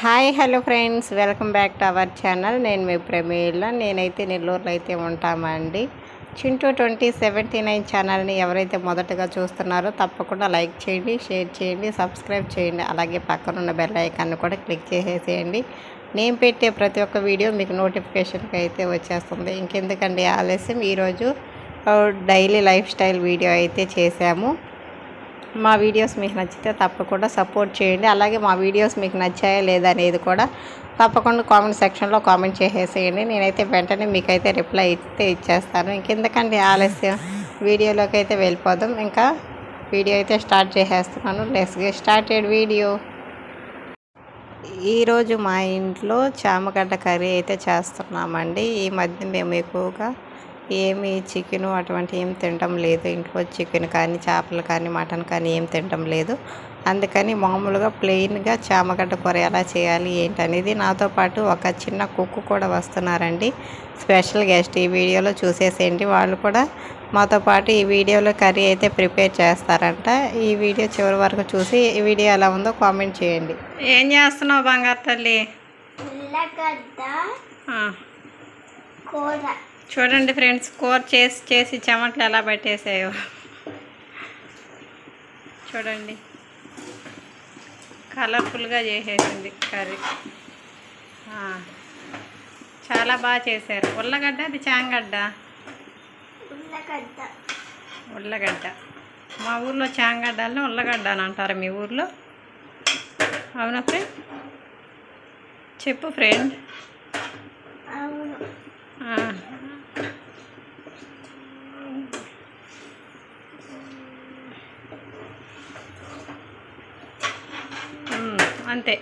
Hi hello friends. Welcome back to our channel. నేను మీ ప్రమీల. నేనైతే నెల్లూరులో అయితే ఉంటామండి. చింటూ ట్వంటీ సెవెంటీ నైన్ ఛానల్ని ఎవరైతే మొదటగా చూస్తున్నారో తప్పకుండా లైక్ చేయండి షేర్ చేయండి సబ్స్క్రైబ్ చేయండి. అలాగే పక్కన ఉన్న బెల్ ఐకాన్ని కూడా క్లిక్ చేసేసేయండి. నేను పెట్టే ప్రతి ఒక్క వీడియో మీకు నోటిఫికేషన్కి అయితే వచ్చేస్తుంది. ఇంకెందుకండి ఆలస్యం? ఈరోజు డైలీ లైఫ్ స్టైల్ వీడియో అయితే చేశాము. మా వీడియోస్ మీకు నచ్చితే తప్పకుండా సపోర్ట్ చేయండి. అలాగే మా వీడియోస్ మీకు నచ్చాయా లేదా అనేది కూడా తప్పకుండా కామెంట్ సెక్షన్లో కామెంట్ చేసేసేయండి. నేనైతే వెంటనే మీకైతే రిప్లై ఇస్తే ఇచ్చేస్తాను. ఇంకెందుకంటే ఆలస్యం? వీడియోలోకి అయితే వెళ్ళిపోదాం. ఇంకా వీడియో అయితే స్టార్ట్ చేసేస్తున్నాను. లెస్ స్టార్టెడ్ వీడియో ఈరోజు మా ఇంట్లో చామగడ్డ కర్రీ అయితే చేస్తున్నామండి. ఈ మధ్య మేము ఎక్కువగా ఏమి చికెను అటువంటి ఏం తినటం లేదు. ఇంట్లో చికెన్ కానీ చేపలు కానీ మటన్ కానీ ఏం తినటం లేదు. అందుకని మామూలుగా ప్లెయిన్గా చామగడ్డ కూర ఎలా చేయాలి ఏంటనేది నాతో పాటు ఒక చిన్న కుక్కు కూడా వస్తున్నారండి. స్పెషల్ గెస్ట్ ఈ వీడియోలో చూసేసేయండి. వాళ్ళు కూడా మాతో పాటు ఈ వీడియోలో కర్రీ అయితే ప్రిపేర్ చేస్తారంట. ఈ వీడియో చివరి వరకు చూసి ఈ వీడియో ఎలా ఉందో కామెంట్ చేయండి. ఏం చేస్తున్నావు బంగారు తల్లి? కూర. చూడండి ఫ్రెండ్స్ కూర చేసి చేసి చెమటలు ఎలా పెట్టేసాయో. చూడండి. కలర్ఫుల్గా చేసేసింది కర్రీ. చాలా బాగా చేశారు. ఉల్లగడ్డ అది చాంగడ్డ? ఉల్లగడ్డ. ఉల్లగడ్డ. మా ఊర్లో చాంగడ్డల్ని ఉల్లగడ్డ అని అంటారు మీ ఊర్లో? అవునా ఫ్రెండ్? చెప్పు ఫ్రెండ్ అవును ఆ. మ్మ్, అంతే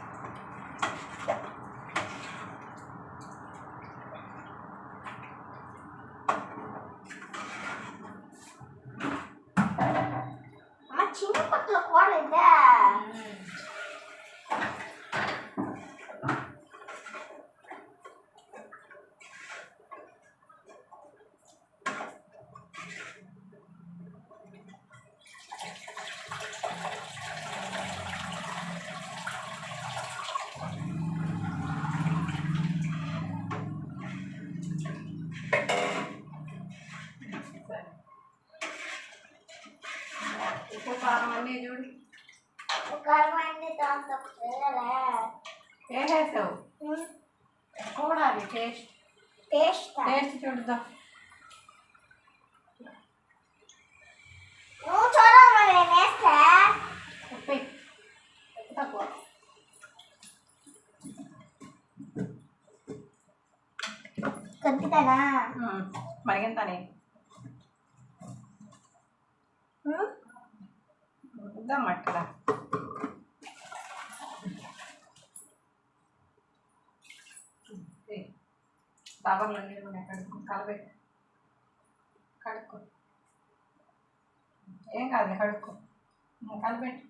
ఉప్పు కారం అన్నీ చూడు పిల్లలే వేసేసావు చూడాలి టేస్ట్. టేస్ట్? టేస్ట్ చూడదాం నువ్వు చూడమ్మా నేను వేస్తా. ఉప్పు. తక్కువ. కొద్దిగా మరిగింతనే ఉద్దాం మట్టుగా బాబర్లో నీళ్ళు ఉన్నాయి కడుక్కో కలబెట్టు కడుక్కో. ఏం కాదు కడుక్కో. కలబెట్టు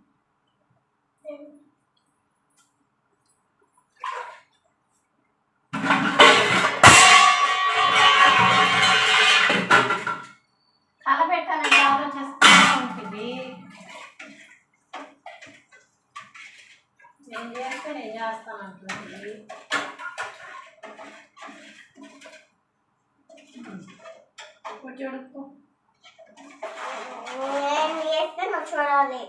కానీ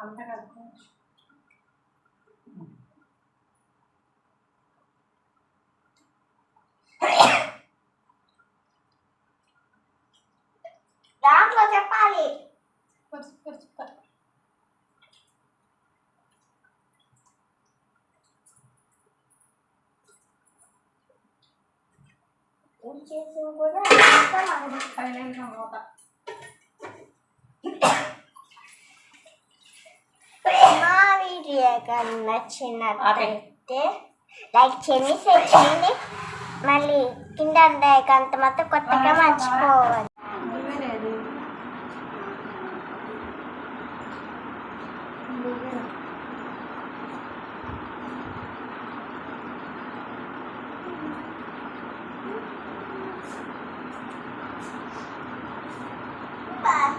అంత కదా. దాంట్లో చెప్పాలి. సూపర్ సూపర్ సూపర్ ఏం చేసి కూడా. సైలెంట్గా మూత మా వీడియో కానీ నచ్చినట్లయితే లైక్ చేయండి షేర్ చేయండి మళ్ళీ కింద అంత మొత్తం కొత్తగా మర్చిపోవాలి Thank you. Bye.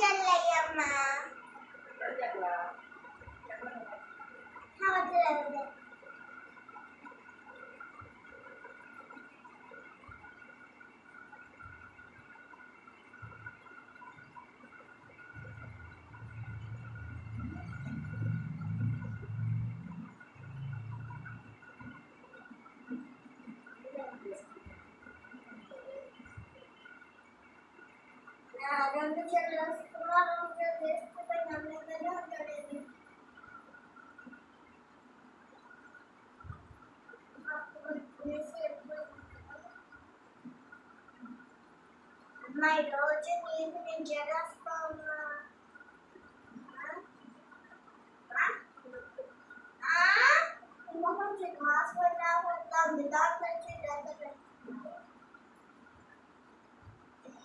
ಹೋಗಲ್ಲಯ್ಯಮ್ಮ ಹೌದಲ್ಲದೆ ಅದೊಂದು ಚಲೋ దాంట్లో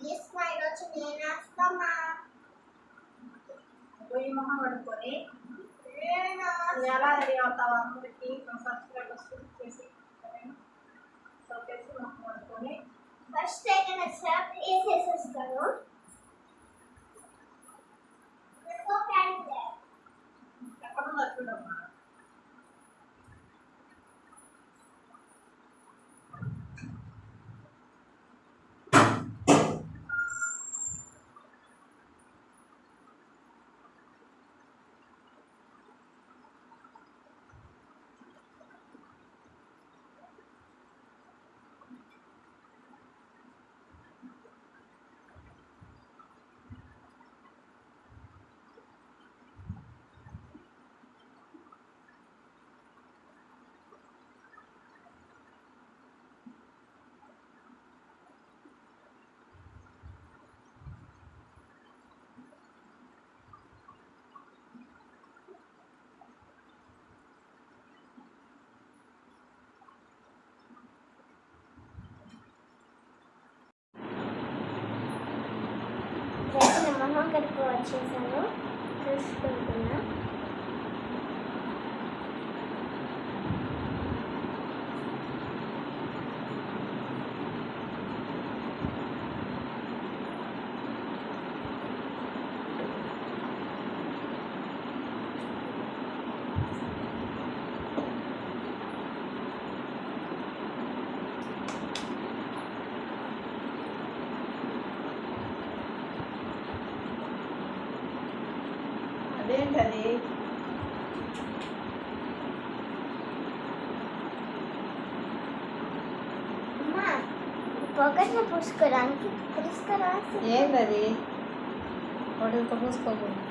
ఇస్మాయిల్ వచ్చి నేను వేస్తామా పొయ్యి మొహం కడుక్కొని నేను నువ్వు ఎలా రెడీ అవుతావు అందరికి సబ్స్క్రైబర్స్ చేసి సోకేసి మొహం కడుక్కొని ఫస్ట్ అయితే నేను సర్ఫ్ వేసేసేస్తాను ఎక్కడ ఉందో చూడమ్మా దగ్గరకు వచ్చేసాను చూసుకుంటున్నా. वेंटले ಪೊಗಟ್ನ ಪುಷ್ಕರ ಅಂತ ಪುಷ್ಕರ ಏ ಬರೀ ಹೊಡೆದು ತಗೋಸ್ಕೋಬೋದು